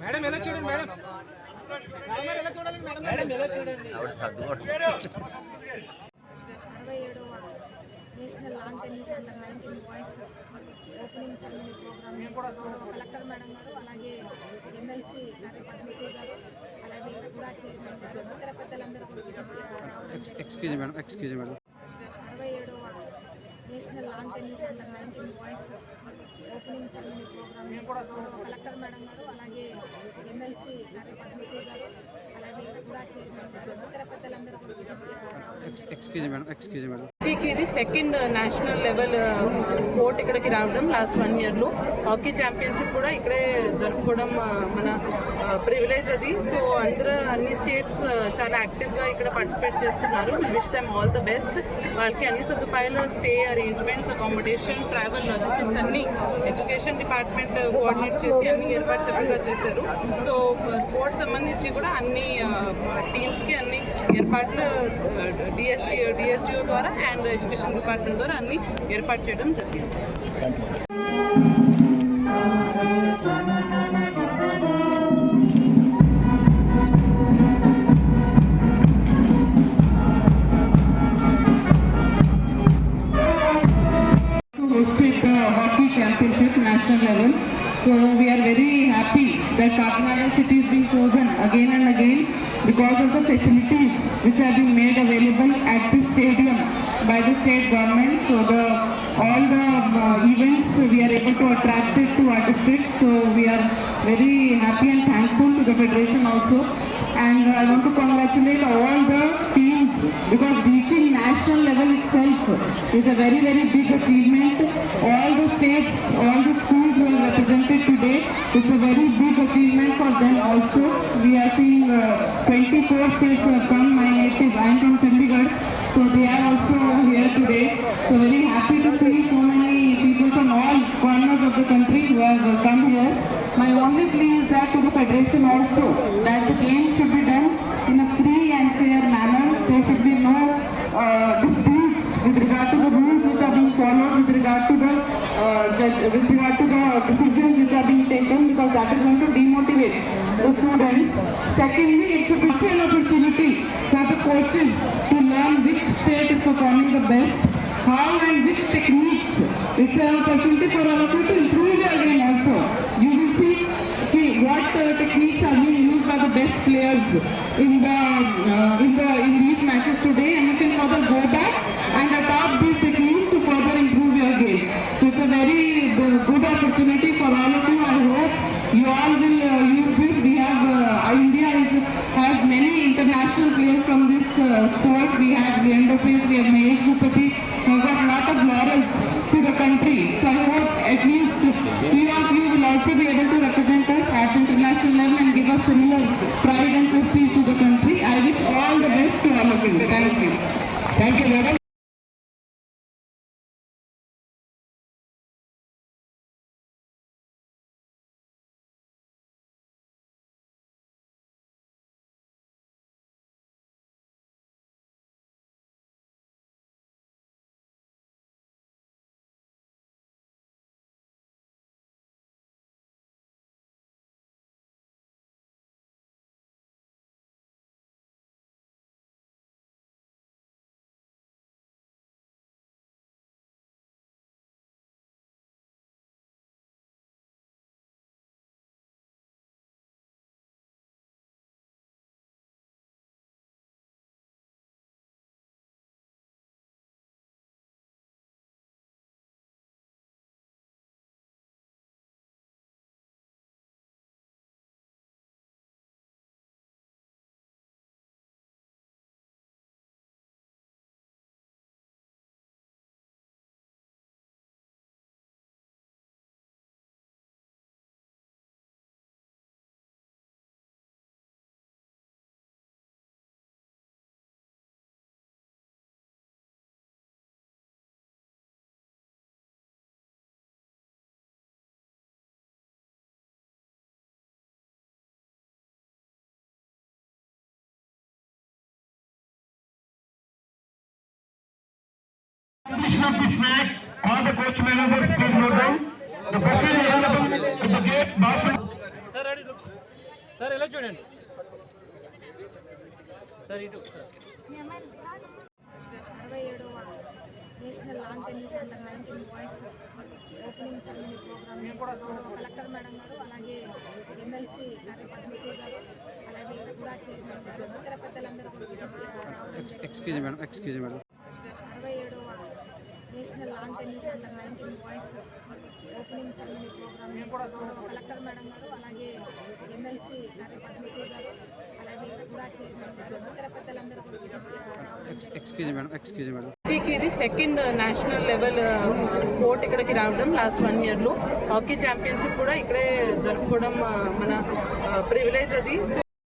Madam ఎలా చూడండి madam? Madam ఎలా చూడాలి మేడం? మేడం ఎలా చూడండి? ఆవిడ సర్దుకోవడం. అరవై ఏడవ national lawn tennis under nineteen boys opening ceremony programme collector madam గారు అలాగే ఎమ్మెల్సీ గారు పద్మశ్రీ గారు అలాగే కూడా చైర్మన్ గారు ఇతర పెద్దలందరూ కూడా రావడం excuse madam excuse madam. National lawn tennis under nineteen boys opening ceremony programme collector madam గారు అలాగే ఎమ్మెల్సీ గారు పద్మశ్రీ గారు ఎక్స్క్యూజ్ మేడం ఎక్స్క్యూజ్ మేడం హాకీకి ఇది సెకండ్ నేషనల్ లెవెల్ స్పోర్ట్ ఇక్కడికి రావడం లాస్ట్ వన్ ఇయర్లో హాకీ ఛాంపియన్షిప్ కూడా ఇక్కడే జరుపుకోవడం uh, మన uh, ప్రివిలేజ్ అది. సో అందరూ అన్ని స్టేట్స్ uh, చాలా యాక్టివ్గా ఇక్కడ పార్టిసిపేట్ చేస్తున్నారు. Wish them all the best వాళ్ళకి అన్ని సదుపాయాలు stay arrangements accommodation travel logistics అన్ని ఎడ్యుకేషన్ డిపార్ట్మెంట్ కోఆర్డినేట్ చేసి అన్ని ఏర్పాటు చక్కగా చేశారు. సో స్పోర్ట్స్ సంబంధించి కూడా అన్ని టీమ్స్కి అన్ని ఏర్పాట్లు డిఎస్టీ డిఎస్టిఓ ద్వారా అండ్ ఎడ్యుకేషన్ డిపార్ట్మెంట్ ద్వారా అన్ని ఏర్పాటు చేయడం జరిగింది. Championship national level. So we are very happy that Kakinada city is being chosen again and again because of the facilities which have been made available at this stadium by the state government. So the all the uh, events we are able to attract it to our district. So we are very happy and thankful to the federation also. And I want to congratulate all the teams because reaching national level itself is a very very big achievement. All the states, all the schools who are represented today, it's a very big achievement for them also. We are seeing uh, 24 states have come. My native, I am from Chandigarh, so they are also here today. So very happy to see so many people from all corners of the country who have come here. My only plea is that to the federation also that the games should be disputes with regard to the rules which are being followed, with regard to the uh, with regard to the decisions which are being taken, because that is going to demotivate the students. Secondly, it should be an opportunity for the coaches to learn which state is performing the best, how and which techniques. It's an opportunity for you to improve your game best players in the uh, in the in these matches today, and you can further go back and adopt these techniques to further improve your game. So it's a very good opportunity for all of you. I hope you all will uh, use this. We have uh, India is, has many international players from this uh, sport. We have Leandro Pace, we have Mahesh Bhupati, who a lot of laurels to the country. So I hope at least few of you will also be able to represent us at the international give us similar pride and prestige to the country. I wish all the best to all of you. Thank you. Thank you, madam. Distribution of the snacks, all the coach managers please note down. The buses available at the gate, Bhasan. Sir ఎలా చూడండి sir ఇటు అరవై ఏడవ national lawn tennis under nineteen boys opening ceremony programme గౌరవ collector madam గారు అలాగే MLC గారు పద్మశ్రీ గారు అలాగే కూడా చైర్మన్ గారు ఇతర పెద్దలందరూ కూడా విజిట్ చే- రావడం ఎక్స్క్యూజ్ మేడం ఎక్స్క్యూజ్ మేడం అరవై ఏడవ national lawn tennis under nineteen boys opening ceremony programme గౌరవ కలెక్టర్ మేడం గారు అలాగే ఎమ్మెల్సీ గారు పద్మశ్రీ గారు అలాగే కూడా చైర్మన్ గారు ఇతర పెద్దలందరూ ఎక్స్క్యూజ్ మేడం ఎక్స్క్యూజ్ మేడం హాకీకి ఇది సెకండ్ నేషనల్ లెవెల్ స్పోర్ట్ ఇక్కడికి రావడం లాస్ట్ వన్ ఇయర్లో హాకీ ఛాంపియన్షిప్ కూడా ఇక్కడే జరుపుకోవడం ఆ, మన ప్రివిలేజ్ అది. సో